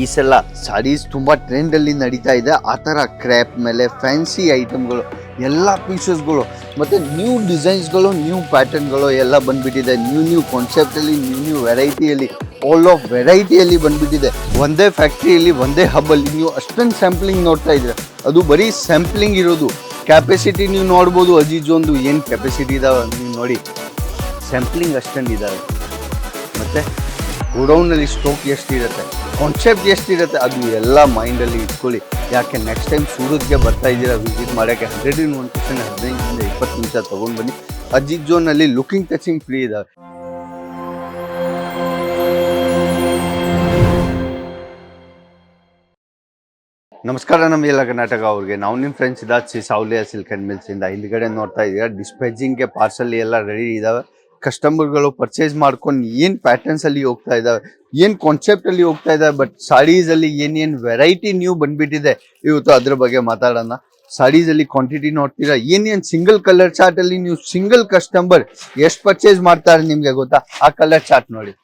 ಈ ಸಲ ಸಾರೀಸ್ ತುಂಬ ಟ್ರೆಂಡಲ್ಲಿ ನಡೀತಾ ಇದೆ. ಆ ಥರ ಕ್ರ್ಯಾಪ್ ಮೇಲೆ ಫ್ಯಾನ್ಸಿ ಐಟಮ್ಗಳು ಎಲ್ಲ ಪೀಸಸ್ಗಳು ಮತ್ತು ನ್ಯೂ ಡಿಸೈನ್ಸ್ಗಳು ನ್ಯೂ ಪ್ಯಾಟರ್ನ್ಗಳು ಎಲ್ಲ ಬಂದುಬಿಟ್ಟಿದೆ. ನ್ಯೂ ನ್ಯೂ ಕಾನ್ಸೆಪ್ಟಲ್ಲಿ ನ್ಯೂ ನ್ಯೂ ವೆರೈಟಿಯಲ್ಲಿ ಆಲ್ ಆಫ್ ವೆರೈಟಿಯಲ್ಲಿ ಬಂದುಬಿಟ್ಟಿದೆ. ಒಂದೇ ಫ್ಯಾಕ್ಟ್ರಿಯಲ್ಲಿ ಒಂದೇ ಹಬ್ಬಲ್ಲಿ ನೀವು ಅಷ್ಟೊಂದು ಸ್ಯಾಂಪ್ಲಿಂಗ್ ನೋಡ್ತಾ ಇದ್ದೀರ ಅದು ಬರೀ ಸ್ಯಾಂಪ್ಲಿಂಗ್ ಇರೋದು. ಕ್ಯಾಪಸಿಟಿ ನೀವು ನೋಡ್ಬೋದು ಒಂದು, ಏನು ಕೆಪಾಸಿಟಿ ಇದಾವೆ ನೀವು ನೋಡಿ. ಸ್ಯಾಂಪ್ಲಿಂಗ್ ಅಷ್ಟೊಂದು ಇದ್ದಾವೆ ಮತ್ತು ಗೋಡೌನಲ್ಲಿ ಸ್ಟೋಕ್ ಎಷ್ಟಿರುತ್ತೆ? ಕಾನ್ಸೆಪ್ಟ್ ಎಷ್ಟಿರುತ್ತೆ? ಅದು ಎಲ್ಲ ಮೈಂಡಲ್ಲಿ ಇಟ್ಕೊಳ್ಳಿ. ಯಾಕೆ ನೆಕ್ಸ್ಟ್ ಟೈಮ್ ಸೂರತ್ಗೆ ಬರ್ತಾ ಇದ್ದೀರಾ ವಿಸಿಟ್ ಮಾಡೋಕ್ಕೆ ಹಂಡ್ರೆಡ್ ಇನ್ ಒನ್ ಪರ್ಸೆಂಟ್ ಹದಿನೈದರಿಂದ ಇಪ್ಪತ್ತು ನಿಮಿಷ ತೊಗೊಂಡು ಬನ್ನಿ. ಅಜ್ಜಿ ಜೋನಲ್ಲಿ ಲುಕಿಂಗ್ ಟಚಿಂಗ್ ಫ್ರೀ ಇದ್ದಾವೆ ನಮಸ್ಕಾರ, ನಮ್ಮ ಎಲ್ಲ ಕರ್ನಾಟಕ ಅವ್ರಿಗೆ. ನಾವು ನಿಮ್ಮ ಫ್ರೆಂಡ್ಸ್ ಇದಾದ ಸಾವ್ಲಿಯಾ ಸಿಲ್ಕ್ ಆ್ಯಂಡ್ ಮಿಲ್ಸಿಂದ ಹಿಂದ್ಗಡೆ ನೋಡ್ತಾ ಇದ್ದೀರಾ. ಡಿಸ್ಪ್ಯಾಚಿಂಗ್ಗೆ ಪಾರ್ಸಲ್ ಎಲ್ಲ ರೆಡಿ ಇದಾವೆ. ಕಸ್ಟಮರ್ಗಳು ಪರ್ಚೇಸ್ ಮಾಡ್ಕೊಂಡು ಏನು ಪ್ಯಾಟರ್ನ್ಸಲ್ಲಿ ಹೋಗ್ತಾ ಇದ್ದಾವೆ, ಏನು ಕಾನ್ಸೆಪ್ಟಲ್ಲಿ ಹೋಗ್ತಾ ಇದ್ದಾವೆ ಬಟ್ ಸಾಡೀಸಲ್ಲಿ ಏನೇನು ವೆರೈಟಿ ನ್ಯೂ ಬಂದ್ಬಿಟ್ಟಿದೆ, ಇವತ್ತು ಅದ್ರ ಬಗ್ಗೆ ಮಾತಾಡೋಣ. ಸಾಡೀಸಲ್ಲಿ ಕ್ವಾಂಟಿಟಿ ನೋಡ್ತೀರಾ, ಏನೇನು ಸಿಂಗಲ್ ಕಲರ್ ಚಾರ್ಟಲ್ಲಿ ನೀವು ಸಿಂಗಲ್ ಕಸ್ಟಮರ್ ಎಷ್ಟು ಪರ್ಚೇಸ್ ಮಾಡ್ತಾರೆ ನಿಮಗೆ ಗೊತ್ತಾ? ಆ ಕಲರ್ ಚಾರ್ಟ್ ನೋಡಿ.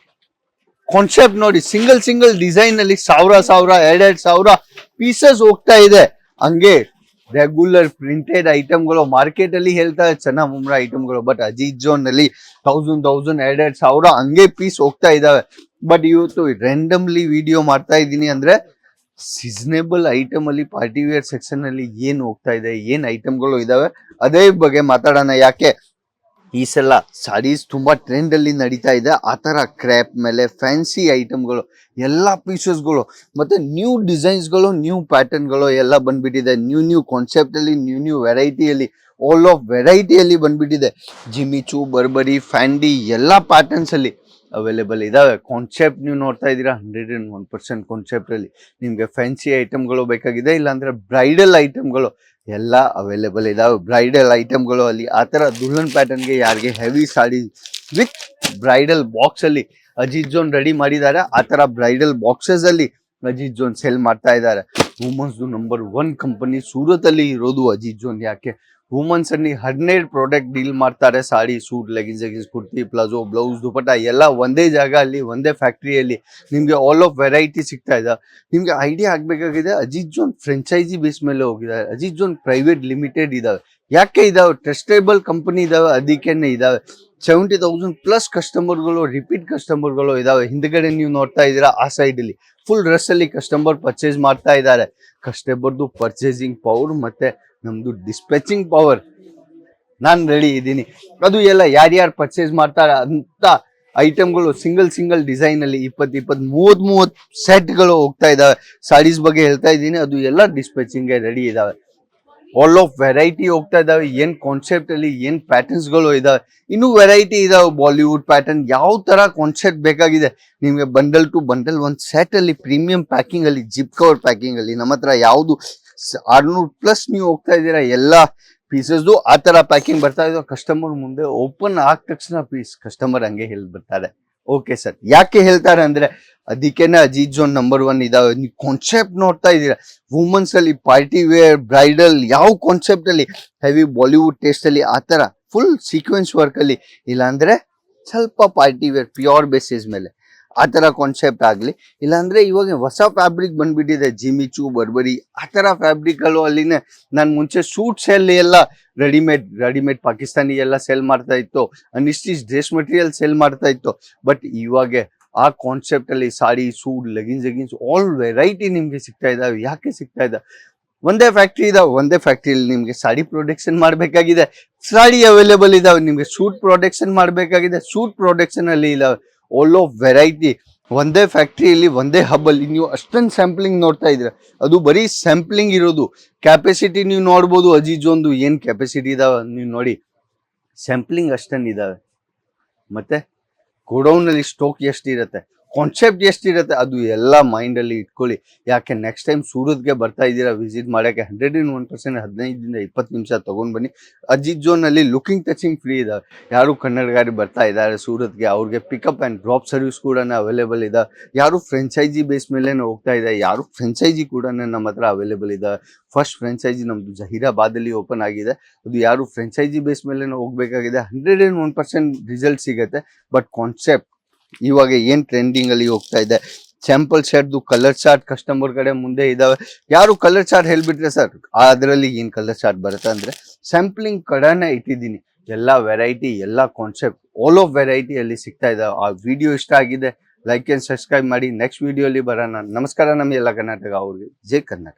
ಕಾನ್ಸೆಪ್ಟ್ ನೋಡಿ ಸಿಂಗಲ್ ಸಿಂಗಲ್ ಡಿಸೈನ್ ಅಲ್ಲಿ ಸಾವಿರ ಸಾವಿರ ಎರಡೆರಡು ಸಾವಿರ ಪೀಸಸ್ ಹೋಗ್ತಾ ಇದೆ. ಹಂಗೆ ರೆಗ್ಯುಲರ್ ಪ್ರಿಂಟೆಡ್ ಐಟಮ್ಗಳು ಮಾರ್ಕೆಟ್ ಅಲ್ಲಿ ಹೇಳ್ತಾರೆ ಚೆನ್ನಾಗಿ ಮುಮ್ರ ಐಟಮ್ಗಳು ಬಟ್ ಅಜಿತ್ ಜೋನ್ನಲ್ಲಿ ತೌಸಂಡ್ ಎರಡ್ ಸಾವಿರ ಹಂಗೆ ಪೀಸ್ ಹೋಗ್ತಾ ಇದಾವೆ. ಬಟ್ ಇವತ್ತು ರ್ಯಾಂಡಮ್ಲಿ ವಿಡಿಯೋ ಮಾಡ್ತಾ ಇದ್ದೀನಿ ಅಂದ್ರೆ ಸೀಸನೇಬಲ್ ಐಟಮ್ ಅಲ್ಲಿ ಪಾರ್ಟಿ ವೇರ್ ಸೆಕ್ಷನ್ ಅಲ್ಲಿ ಏನ್ ಹೋಗ್ತಾ ಇದೆ, ಏನು ಐಟಮ್ಗಳು ಇದಾವೆ, ಅದೇ ಬಗ್ಗೆ ಮಾತಾಡೋಣ. ಯಾಕೆ? ಈ ಸಲ ಸಾರೀಸ್ ತುಂಬಾ ಟ್ರೆಂಡ್ ಅಲ್ಲಿ ನಡೀತಾ ಇದೆ. ಆ ತರ ಕ್ರ್ಯಾಪ್ ಮೇಲೆ ಫ್ಯಾನ್ಸಿ ಐಟಮ್ಗಳು ಎಲ್ಲ ಪೀಸಸ್ಗಳು ಮತ್ತೆ ನ್ಯೂ ಡಿಸೈನ್ಸ್ಗಳು ನ್ಯೂ ಪ್ಯಾಟರ್ನ್ಗಳು ಎಲ್ಲ ಬಂದ್ಬಿಟ್ಟಿದೆ. ನ್ಯೂ ನ್ಯೂ ಕಾನ್ಸೆಪ್ಟ್ ಅಲ್ಲಿ ನ್ಯೂ ನ್ಯೂ ವೆರೈಟಿಯಲ್ಲಿ ಆಲ್ ಆಫ್ ವೆರೈಟಿಯಲ್ಲಿ ಬಂದ್ಬಿಟ್ಟಿದೆ. ಜಿಮಿಚು ಬರ್ಬರಿ ಫ್ಯಾಂಡಿ ಎಲ್ಲ ಪ್ಯಾಟರ್ನ್ಸ್ ಅಲ್ಲಿ. ಅವೈಲೇಬಲ್ ಇದಾವೆ. ಕಾನ್ಸೆಪ್ಟ್ ನೀವು ನೋಡ್ತಾ ಇದ್ದೀರಾ? Hundred and one percent concept ಅಲ್ಲಿ ನಿಮ್ಗೆ ಫ್ಯಾನ್ಸಿ ಐಟಮ್ಗಳು ಬೇಕಾಗಿದೆ, ಇಲ್ಲಾಂದರೆ ಬ್ರೈಡಲ್ ಐಟಮ್ಗಳು ಎಲ್ಲ ಅವೈಲೇಬಲ್ ಇದಾವೆ. ಬ್ರೈಡಲ್ ಐಟಮ್ಗಳು ಅಲ್ಲಿ ಆ ಥರ ದುಲ್ಹನ್ ಪ್ಯಾಟರ್ನ್ಗೆ ಯಾರಿಗೆ ಹೆವಿ ಸಾಡಿ ವಿತ್ ಬ್ರೈಡಲ್ ಬಾಕ್ಸಲ್ಲಿ ಅಜಿತ್ ಜೋನ್ ರೆಡಿ ಮಾಡಿದ್ದಾರೆ. ಆ ಥರ ಬ್ರೈಡಲ್ ಬಾಕ್ಸಸ್ ಅಲ್ಲಿ ಅಜಿತ್ ಜೋನ್ ಸೆಲ್ ಮಾಡ್ತಾ ಇದ್ದಾರೆ. ವುಮನ್ಸ್ ನಂಬರ್ ಒನ್ ಕಂಪನಿ ಸೂರತಲ್ಲಿ ಇರೋದು ಅಜಿಜೋನ್ ಜೋನ್ ಯಾಕೆ ವುಮನ್ಸಲ್ಲಿ ಹದಿನೈದು ಪ್ರಾಡಕ್ಟ್ ಡೀಲ್ ಮಾಡ್ತಾರೆ. Sari suit leggings leggings kurti palazzo blouse dupatta ಎಲ್ಲ ಒಂದೇ ಜಾಗ ಅಲ್ಲಿ, ಒಂದೇ ಫ್ಯಾಕ್ಟ್ರಿಯಲ್ಲಿ ನಿಮಗೆ ಆಲ್ ಆಫ್ ವೆರೈಟಿ ಸಿಗ್ತಾ ಇದೆ. ನಿಮಗೆ ಐಡಿಯಾ ಆಗಬೇಕಾಗಿದೆ ಅಜಿಜ್ ಜೋನ್ ಫ್ರೆಂಚೈಸಿ ಬೇಸ್ ಮೇಲೆ ಹೋಗಿದ್ದಾರೆ ಅಜಿಜ್ ಜೋನ್ ಪ್ರೈವೇಟ್ ಲಿಮಿಟೆಡ್ ಇದ್ದಾವೆ ಯಾಕೆ ಇದಾವೆ? ಟ್ರಸ್ಟೇಬಲ್ ಕಂಪನಿ ಇದಾವೆ ಅದಕ್ಕೇನೆ ಇದಾವೆ. ಸೆವೆಂಟಿ ತೌಸಂಡ್ ಪ್ಲಸ್ ಕಸ್ಟಮರ್ಗಳು ರಿಪೀಟ್ ಕಸ್ಟಮರ್ಗಳು ಇದಾವೆ. ಹಿಂದ್ಗಡೆ ನೀವು ನೋಡ್ತಾ ಇದ್ದೀರಾ, ಆ ಸೈಡಲ್ಲಿ ಫುಲ್ ಡ್ರೆಸ್ಸಲ್ಲಿ ಕಸ್ಟಮರ್ ಪರ್ಚೇಸ್ ಮಾಡ್ತಾ ಇದ್ದಾರೆ. ಕಸ್ಟಮರ್ದು ಪರ್ಚೇಸಿಂಗ್ ಪವರ್ ಮತ್ತೆ ನಮ್ದು ಡಿಸ್ಪ್ಯಾಚಿಂಗ್ ಪವರ್ ನಾನು ರೆಡಿ ಇದ್ದೀನಿ. ಅದು ಎಲ್ಲ ಯಾರ್ಯಾರು ಪರ್ಚೇಸ್ ಮಾಡ್ತಾರೆ ಅಂತ ಐಟಮ್ಗಳು ಸಿಂಗಲ್ ಸಿಂಗಲ್ ಡಿಸೈನ್ ಅಲ್ಲಿ ಇಪ್ಪತ್ತು ಇಪ್ಪತ್ತು ಮೂವತ್ ಮೂವತ್ ಸೆಟ್ಗಳು ಹೋಗ್ತಾ ಇದಾವೆ ಸಾರೀಸ್ ಬಗ್ಗೆ ಹೇಳ್ತಾ ಇದ್ದೀನಿ. ಅದು ಎಲ್ಲ ಡಿಸ್ಪ್ಯಾಚಿಂಗ್ ರೆಡಿ ಇದಾವೆ ಆಲ್ ಆಫ್ ವೆರೈಟಿ ಹೋಗ್ತಾ ಇದಾವೆ. ಏನ್ ಕಾನ್ಸೆಪ್ಟ್ ಅಲ್ಲಿ, ಏನ್ ಪ್ಯಾಟರ್ನ್ಸ್ಗಳು ಇದಾವೆ. ಇನ್ನೂ ವೆರೈಟಿ ಇದಾವೆ ಬಾಲಿವುಡ್ ಪ್ಯಾಟರ್ನ್ ಯಾವ ತರ ಕಾನ್ಸೆಪ್ಟ್ ಬೇಕಾಗಿದೆ? ನಿಮ್ಗೆ ಬಂಡಲ್ ಟು ಬಂಡಲ್ ಒಂದ್ ಸೆಟ್ ಅಲ್ಲಿ ಪ್ರೀಮಿಯಂ ಪ್ಯಾಕಿಂಗ್ ಅಲ್ಲಿ ಜಿಪ್ ಕವರ್ ಪ್ಯಾಕಿಂಗ್ ಅಲ್ಲಿ, ನಮ್ಮ ಹತ್ರ ಯಾವುದು ಆರ್ನೂರು ಪ್ಲಸ್ ನೀವು ಹೋಗ್ತಾ ಇದ್ದೀರಾ, ಎಲ್ಲ ಪೀಸಸ್ದು ಆ ತರ ಪ್ಯಾಕಿಂಗ್ ಬರ್ತಾ ಇದ್ದೋ ಕಸ್ಟಮರ್ ಮುಂದೆ ಓಪನ್ ಆದ ತಕ್ಷಣ ಪೀಸ್ ಕಸ್ಟಮರ್ ಹಂಗೆ ಹೇಳಿ ಬರ್ತಾರೆ ಓಕೆ ಸರ್ ಯಾಕೆ ಹೇಳ್ತಾರೆ ಅಂದ್ರೆ ಅದಕ್ಕೇನೆ ಅಜಿತ್ ಜೋನ್ ನಂಬರ್ ಒನ್ ಇದಾವೆ. ನೀವು ಕಾನ್ಸೆಪ್ಟ್ ನೋಡ್ತಾ ಇದ್ದೀರಾ. ವುಮನ್ಸ್ ಅಲ್ಲಿ ಪಾರ್ಟಿ ವೇರ್ ಬ್ರೈಡಲ್ ಯಾವ ಕಾನ್ಸೆಪ್ಟ್ ಅಲ್ಲಿ ಹೆವಿ ಬಾಲಿವುಡ್ ಟೇಸ್ಟ್ ಅಲ್ಲಿ ಆ ತರ ಫುಲ್ ಸೀಕ್ವೆನ್ಸ್ ವರ್ಕ್ ಅಲ್ಲಿ. ಇಲ್ಲಾಂದ್ರೆ ಸ್ವಲ್ಪ ಪಾರ್ಟಿ ವೇರ್ ಪ್ಯೂರ್ ಬೇಸಿಸ್ ಮೇಲೆ. ಆ ಥರ ಕಾನ್ಸೆಪ್ಟ್ ಆಗಲಿ. ಇಲ್ಲಾಂದರೆ ಇವಾಗ ಹೊಸ ಫ್ಯಾಬ್ರಿಕ್ ಬಂದ್ಬಿಟ್ಟಿದೆ. ಜಿಮಿಚು ಬರ್ಬರಿ ಆ ಥರ ಫ್ಯಾಬ್ರಿಕ್ಗಳು ಅಲ್ಲಿನೇ ನಾನು ಮುಂಚೆ ಸೂಟ್ ಸೆಲ್ ಎಲ್ಲ ರೆಡಿಮೇಡ್ ರೆಡಿಮೇಡ್ ಪಾಕಿಸ್ತಾನಿ ಎಲ್ಲ ಸೆಲ್ ಮಾಡ್ತಾ ಇತ್ತು. ಅನಿಸ್ಟಿಸ್ ಡ್ರೆಸ್ ಮಟೀರಿಯಲ್ ಸೆಲ್ ಮಾಡ್ತಾ ಇತ್ತು. ಬಟ್ ಇವಾಗ ಆ ಕಾನ್ಸೆಪ್ಟ್ ಅಲ್ಲಿ sari suit leggings leggings all variety ನಿಮಗೆ ಸಿಗ್ತಾ ಇದಾವೆ. ಯಾಕೆ ಸಿಗ್ತಾ ಇದ್ದಾವೆ ಒಂದೇ ಫ್ಯಾಕ್ಟ್ರಿ ಇದಾವೆ. ಒಂದೇ ಫ್ಯಾಕ್ಟ್ರಿಯಲ್ಲಿ ನಿಮಗೆ ಸಾಡಿ ಪ್ರೊಡಕ್ಷನ್ ಮಾಡಬೇಕಾಗಿದೆ. ಸಾಡಿ ಅವೈಲೇಬಲ್ ಇದಾವೆ. ನಿಮಗೆ ಸೂಟ್ ಪ್ರೊಡಕ್ಷನ್ ಮಾಡಬೇಕಾಗಿದೆ. ಸೂಟ್ ಪ್ರೊಡಕ್ಷನ್ ಅಲ್ಲಿ ಇದಾವೆ. ಆಲ್ ಆಫ್ ವೆರೈಟಿ ಒಂದೇ ಫ್ಯಾಕ್ಟ್ರಿಯಲ್ಲಿ ಒಂದೇ ಹಬ್ಬಲ್ಲಿ ನೀವು ಅಷ್ಟೊಂದು ಸ್ಯಾಂಪ್ಲಿಂಗ್ ನೋಡ್ತಾ ಇದ್ದೀರ. ಅದು ಬರೀ ಸ್ಯಾಂಪ್ಲಿಂಗ್ ಇರೋದು. ಕ್ಯಾಪಸಿಟಿ ನೀವು ನೋಡ್ಬೋದು ಅಜೀಜ್ ಒಂದು, ಏನು ಕೆಪಾಸಿಟಿ ಇದಾವೆ ನೀವು ನೋಡಿ. ಸ್ಯಾಂಪ್ಲಿಂಗ್ ಅಷ್ಟೊಂದು ಇದ್ದಾವೆ ಮತ್ತು ಗೋಡೌನಲ್ಲಿ ಸ್ಟೋಕ್ ಎಷ್ಟಿರುತ್ತೆ ಕಾನ್ಸೆಪ್ಟ್ ಎಷ್ಟಿರುತ್ತೆ ಅದು ಎಲ್ಲ ಮೈಂಡಲ್ಲಿ ಇಟ್ಕೊಳ್ಳಿ. ಯಾಕೆ ನೆಕ್ಸ್ಟ್ ಟೈಮ್ ಸೂರತ್ಗೆ ಬರ್ತಾ ಇದ್ದೀರಾ ವಿಸಿಟ್ ಮಾಡೋಕ್ಕೆ ಹಂಡ್ರೆಡ್ ಇನ್ ಒನ್ ಪರ್ಸೆಂಟ್ ಹದಿನೈದರಿಂದ ಇಪ್ಪತ್ತು ನಿಮಿಷ ತೊಗೊಂಡು ಬನ್ನಿ. ಅಜಿತ್ ಜೋನಲ್ಲಿ ಲುಕಿಂಗ್ ಟಚಿಂಗ್ ಫ್ರೀ ಇದ್ದಾವೆ ಯಾರು ಕನ್ನಡಗಾರಿ ಬರ್ತಾ ಇದ್ದಾರೆ ಸೂರತ್ಗೆ, ಅವ್ರಿಗೆ ಪಿಕಪ್ ಆ್ಯಂಡ್ ಡ್ರಾಪ್ ಸರ್ವಿಸ್ ಕೂಡ ಅವೈಲೇಬಲ್ ಇದೆ. ಯಾರು ಫ್ರೆಂಚೈಸಿ ಬೇಸ್ ಮೇಲೆ ಹೋಗ್ತಾ ಇದೆ, ಯಾರು ಫ್ರೆಂಚೈಸಿ ಕೂಡ ನಮ್ಮ ಹತ್ರ ಅವೈಲೇಬಲ್ ಇದೆ. ಫಸ್ಟ್ ಫ್ರೆಂಚೈಸಿ ನಮ್ಮದು ಜಹೀರಾಬಾದಲ್ಲಿ ಓಪನ್ ಆಗಿದೆ. ಅದು ಯಾರು ಫ್ರೆಂಚೈಸಿ ಬೇಸ್ ಮೇಲೆ ಹೋಗಬೇಕಾಗಿದೆ. Hundred and one percent result ಸಿಗುತ್ತೆ. ಬಟ್ ಕಾನ್ಸೆಪ್ಟ್ ಇವಾಗ ಏನು ಟ್ರೆಂಡಿಂಗಲ್ಲಿ ಹೋಗ್ತಾ ಇದೆ? ಸ್ಯಾಂಪಲ್ ಶರ್ಟ್ದು ಕಲರ್ ಚಾರ್ಟ್ ಕಸ್ಟಮರ್ ಕಡೆ ಮುಂದೆ ಇದಾವೆ. ಯಾರು ಕಲರ್ ಚಾರ್ಟ್ ಹೇಳ್ಬಿಟ್ರೆ ಸರ್ ಅದರಲ್ಲಿ ಏನು ಕಲರ್ ಚಾರ್ಟ್ ಬರುತ್ತೆ ಅಂದ್ರೆ ಸ್ಯಾಂಪ್ಲಿಂಗ್ ಕಡೆನೇ ಇಟ್ಟಿದ್ದೀನಿ. ಎಲ್ಲ ವೆರೈಟಿ ಎಲ್ಲ ಕಾನ್ಸೆಪ್ಟ್ ಆಲ್ ಆಫ್ ವೆರೈಟಿ ಅಲ್ಲಿ ಸಿಗ್ತಾ ಇದ್ದಾವೆ ಆ ವಿಡಿಯೋ ಇಷ್ಟ ಆಗಿದೆ ಲೈಕ್ ಅಂಡ್ ಸಬ್ಸ್ಕ್ರೈಬ್ ಮಾಡಿ. ನೆಕ್ಸ್ಟ್ ವಿಡಿಯೋಲಿ ಬರೋಣ. ನಮಸ್ಕಾರ ನಮ್ಮ ಎಲ್ಲ ಕರ್ನಾಟಕ ಅವ್ರಿಗೆ. ಜೈ ಕರ್ನಾಟಕ.